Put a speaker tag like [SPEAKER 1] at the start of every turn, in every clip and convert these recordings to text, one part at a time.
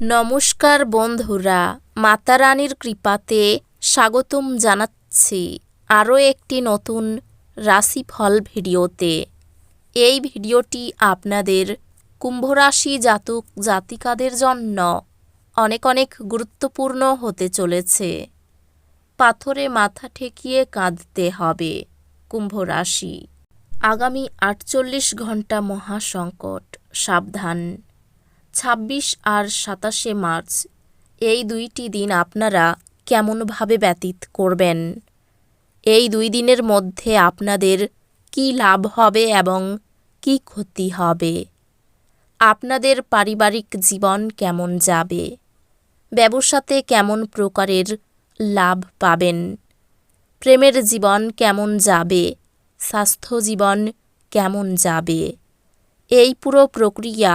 [SPEAKER 1] নমস্কার বন্ধুরা, মাতারানীর কৃপাতে স্বাগতম জানাচ্ছি আরও একটি নতুন রাশিফল ভিডিওতে। এই ভিডিওটি আপনাদের কুম্ভরাশি জাতক জাতিকাদের জন্য অনেক অনেক গুরুত্বপূর্ণ হতে চলেছে। পাথরে মাথা ঠেকিয়ে কাঁদতে হবে কুম্ভরাশি। আগামী আটচল্লিশ ঘণ্টা মহাসংকট, সাবধান। ছাব্বিশ আর সাতাশে মার্চ। এই দুইটি দিন আপনারা কেমনভাবে ব্যতীত করবেন? এই দুই দিনের মধ্যে আপনাদের কি লাভ হবে এবং কি ক্ষতি হবে? আপনাদের পারিবারিক জীবন কেমন যাবে? ব্যবসাতে কেমন প্রকারের লাভ পাবেন? প্রেমের জীবন কেমন যাবে? স্বাস্থ্য জীবন কেমন যাবে? এই পুরো প্রক্রিয়া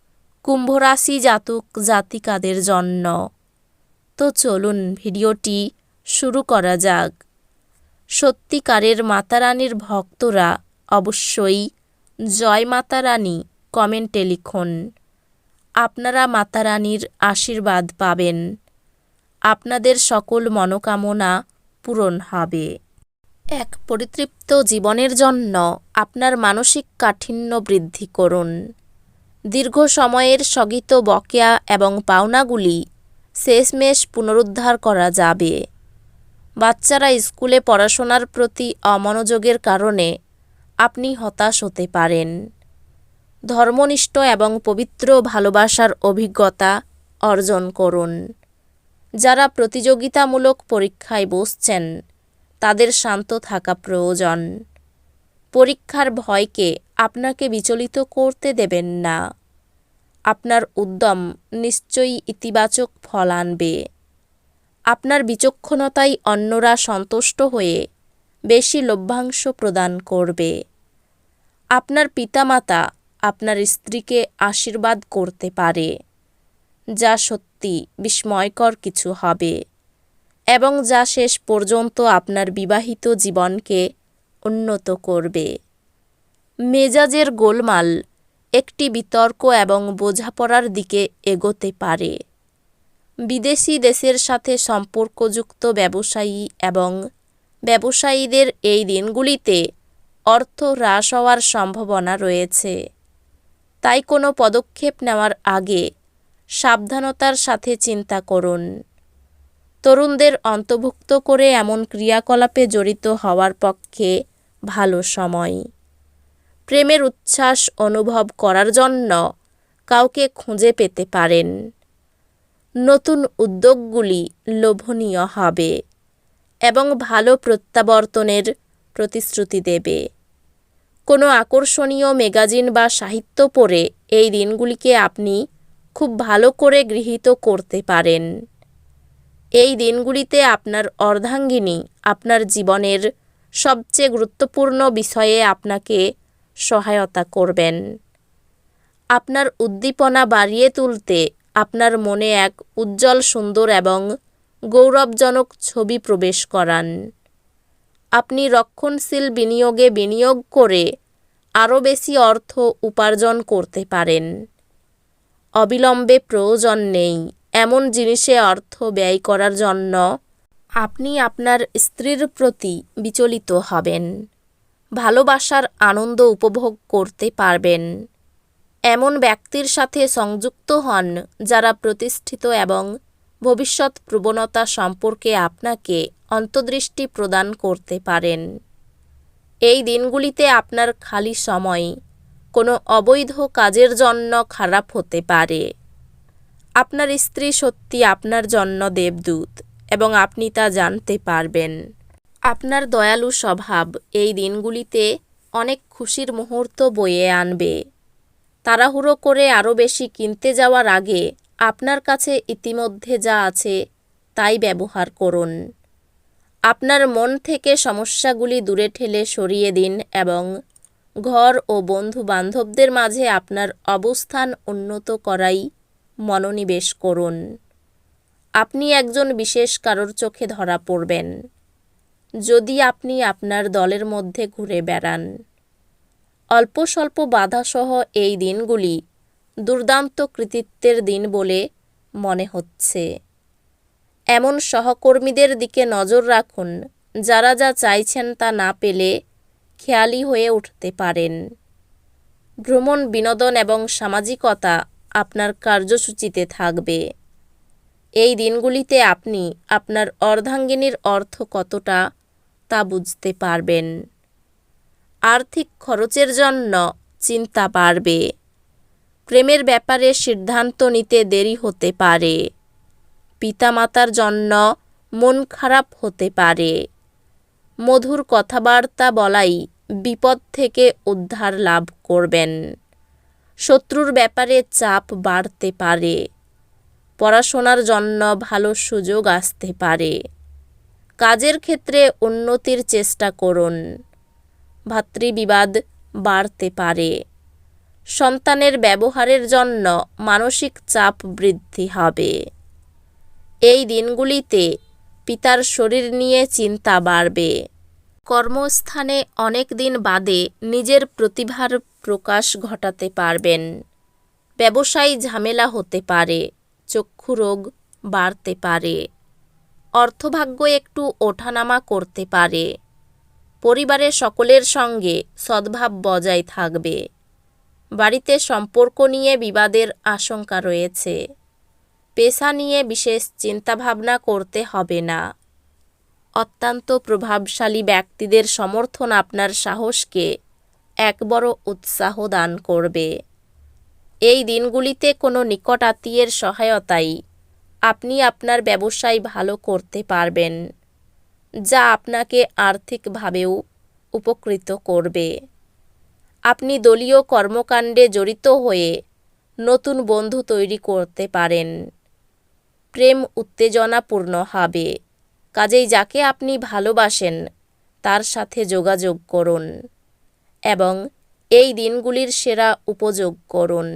[SPEAKER 1] কুম্ভরাশি জাতক জাতিকাদের জন্য। তো চলুন ভিডিওটি শুরু করা যাক। সত্যিকারের মাতারানীর ভক্তরা অবশ্যই জয় মাতারানী কমেন্টে লিখুন। আপনারা মাতারানীর আশীর্বাদ পাবেন। আপনাদের সকল মনোকামনা পূরণ হবে। এক পরিতৃপ্ত জীবনের জন্য আপনার মানসিক কাঠিন্য বৃদ্ধি করুন। দীর্ঘ সময়ের স্থগিত বকেয়া এবং পাওনাগুলি শেষমেশ পুনরুদ্ধার করা যাবে। বাচ্চারা স্কুলে পড়াশোনার প্রতি অমনোযোগের কারণে আপনি হতাশ হতে পারেন। ধর্মনিষ্ঠ এবং পবিত্র ভালোবাসার অভিজ্ঞতা অর্জন করুন। যারা প্রতিযোগিতামূলক পরীক্ষায় বসছেন, তাদের শান্ত থাকা প্রয়োজন। পরীক্ষার ভয়কে আপনাকে বিচলিত করতে দেবেন না। আপনার উদ্যম নিশ্চয়ই ইতিবাচক ফল আনবে। আপনার বিচক্ষণতায় অন্যরা সন্তুষ্ট হয়ে বেশি লভ্যাংশ প্রদান করবে। আপনার পিতামাতা আপনার স্ত্রীকে আশীর্বাদ করতে পারে, যা সত্যি বিস্ময়কর কিছু হবে, এবং যা শেষ পর্যন্ত আপনার বিবাহিত জীবনকে উন্নত করবে। মেজাজের গোলমাল একটি বিতর্ক এবং বোঝাপড়ার দিকে এগোতে পারে। বিদেশি দেশের সাথে সম্পর্কযুক্ত ব্যবসায়ী এবং ব্যবসায়ীদের এই দিনগুলিতে অর্থ হ্রাস হওয়ার সম্ভাবনা রয়েছে। তাই কোনো পদক্ষেপ নেওয়ার আগে সাবধানতার সাথে চিন্তা করুন। তরুণদের অন্তর্ভুক্ত করে এমন ক্রিয়াকলাপে জড়িত হওয়ার পক্ষে ভালো সময়। প্রেমের উচ্ছ্বাস অনুভব করার জন্য কাউকে খুঁজে পেতে পারেন। নতুন উদ্যোগগুলি লোভনীয় হবে এবং ভালো প্রত্যাবর্তনের প্রতিশ্রুতি দেবে। কোনো আকর্ষণীয় ম্যাগাজিন বা সাহিত্য পড়ে এই দিনগুলিকে আপনি খুব ভালো করে গৃহীত করতে পারেন। এই দিনগুলিতে আপনার অর্ধাঙ্গিনী আপনার জীবনের সবচেয়ে গুরুত্বপূর্ণ বিষয়ে আপনাকে সহায়তা করবেন। আপনার উদ্দীপনা বাড়িয়ে তুলতে আপনার মনে এক উজ্জ্বল, সুন্দর এবং গৌরবজনক ছবি প্রবেশ করান। আপনি রক্ষণশীল বিনিয়োগে বিনিয়োগ করে আরও বেশি অর্থ উপার্জন করতে পারেন। অবিলম্বে প্রয়োজন নেই। এমন জিনিসে অর্থ ব্যয় করার জন্য আপনি আপনার স্ত্রীর প্রতি বিচলিত হবেন। ভালোবাসার আনন্দ উপভোগ করতে পারবেন। এমন ব্যক্তির সাথে সংযুক্ত হন যারা প্রতিষ্ঠিত এবং ভবিষ্যৎ প্রবণতা সম্পর্কে আপনাকে অন্তর্দৃষ্টি প্রদান করতে পারেন। এই দিনগুলিতে আপনার খালি সময় কোনো অবৈধ কাজের জন্য খারাপ হতে পারে। আপনার স্ত্রী সত্যি আপনার জন্য দেবদূত। এবং আপনি তা জানতে পারবেন। আপনার দয়ালু স্বভাব এই দিনগুলিতে অনেক খুশির মুহূর্ত বয়ে আনবে। তাড়াহুড়ো করে আরও বেশি কিনতে যাওয়ার আগে আপনার কাছে ইতিমধ্যে যা আছে তাই ব্যবহার করুন। আপনার মন থেকে সমস্যাগুলি দূরে ঠেলে সরিয়ে দিন এবং ঘর ও বন্ধু বান্ধবদের মাঝে আপনার অবস্থান উন্নত করাই মনোনিবেশ করুন। আপনি একজন বিশেষ কারোর চোখে ধরা পড়বেন। যদি আপনি আপনার দলের মধ্যে ঘুরে বেড়ান। অল্প স্বল্প বাধাসহ এই দিনগুলি দুর্দান্ত কৃতিত্বের দিন বলে মনে হচ্ছে। এমন সহকর্মীদের দিকে নজর রাখুন, যারা যা চাইছেন তা না পেলে খেয়ালি হয়ে উঠতে পারেন। ভ্রমণ, বিনোদন এবং সামাজিকতা আপনার কার্যসূচিতে থাকবে। এই দিনগুলিতে আপনি আপনার অর্ধাঙ্গিনীর অর্থ কতটা তা বুঝতে পারবেন। আর্থিক খরচের জন্য চিন্তা বাড়বে। প্রেমের ব্যাপারে সিদ্ধান্ত নিতে দেরি হতে পারে। পিতামাতার জন্য মন খারাপ হতে পারে। মধুর কথাবার্তা বলাই বিপদ থেকে উদ্ধার লাভ করবেন। শত্রুর ব্যাপারে চাপ বাড়তে পারে। পড়াশোনার জন্য ভালো সুযোগ আসতে পারে। কাজের ক্ষেত্রে উন্নতির চেষ্টা করুন। ভাতৃবিবাদ বাড়তে পারে। সন্তানের ব্যবহারের জন্য মানসিক চাপ বৃদ্ধি হবে। এই দিনগুলিতে পিতার শরীর নিয়ে চিন্তা বাড়বে। কর্মস্থানে অনেক দিন বাদে নিজের প্রতিভার প্রকাশ ঘটাতে পারবেন। ব্যবসায়ী ঝামেলা হতে পারে। চক্ষু রোগ বাড়তে পারে। অর্থভাগ্য একটু ওঠানামা করতে পারে। পরিবারের সকলের সঙ্গে সদ্ভাব বজায় থাকবে। বাড়িতে সম্পর্ক নিয়ে বিবাদের আশঙ্কা রয়েছে। পেশা নিয়ে বিশেষ চিন্তাভাবনা করতে হবে না। অত্যন্ত প্রভাবশালী ব্যক্তিদের সমর্থন আপনার সাহসকে এক বড় উৎসাহ দান করবে। এই দিনগুলিতে কোনো নিকট আত্মীয়ের সহায়তায় আপনি আপনার ব্যবসায় ভালো করতে পারবেন, যা আপনাকে আর্থিকভাবেও উপকৃত করবে। আপনি দলীয় কর্মকাণ্ডে জড়িত হয়ে নতুন বন্ধু তৈরি করতে পারেন। প্রেম উত্তেজনাপূর্ণ হবে, কাজেই যাকে আপনি ভালোবাসেন তার সাথে যোগাযোগ করুন এবং এই দিনগুলির সেরা উপযোগ করুন।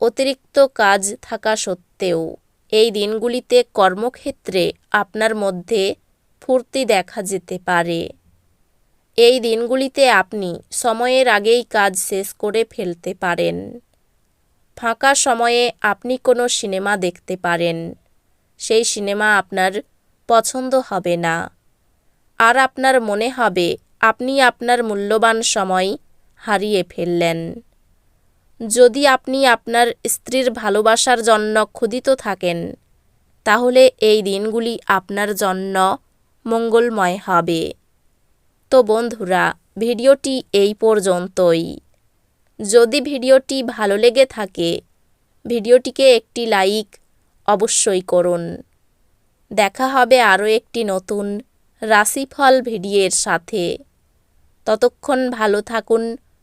[SPEAKER 1] অতিরিক্ত কাজ থাকা সত্ত্বেও এই দিনগুলিতে কর্মক্ষেত্রে আপনার মধ্যে ফুর্তি দেখা যেতে পারে। এই দিনগুলিতে আপনি সময়ের আগেই কাজ শেষ করে ফেলতে পারেন। ফাঁকা সময়ে আপনি কোনো সিনেমা দেখতে পারেন। সেই সিনেমা আপনার পছন্দ হবে না। আর আপনার মনে হবে, আপনি আপনার মূল্যবান সময় হারিয়ে ফেললেন। যদি আপনি আপনার স্ত্রীর ভালোবাসার জন্য ক্ষুদিত থাকেন, তাহলে এই দিনগুলি আপনার জন্য মঙ্গলময় হবে। তো বন্ধুরা, ভিডিওটি এই পর্যন্তই। যদি ভিডিওটি ভালো লেগে থাকে, ভিডিওটিকে একটি লাইক অবশ্যই করুন। দেখা হবে আরও একটি নতুন রাশিফল ভিডিওর সাথে। ততক্ষণ ভালো থাকুন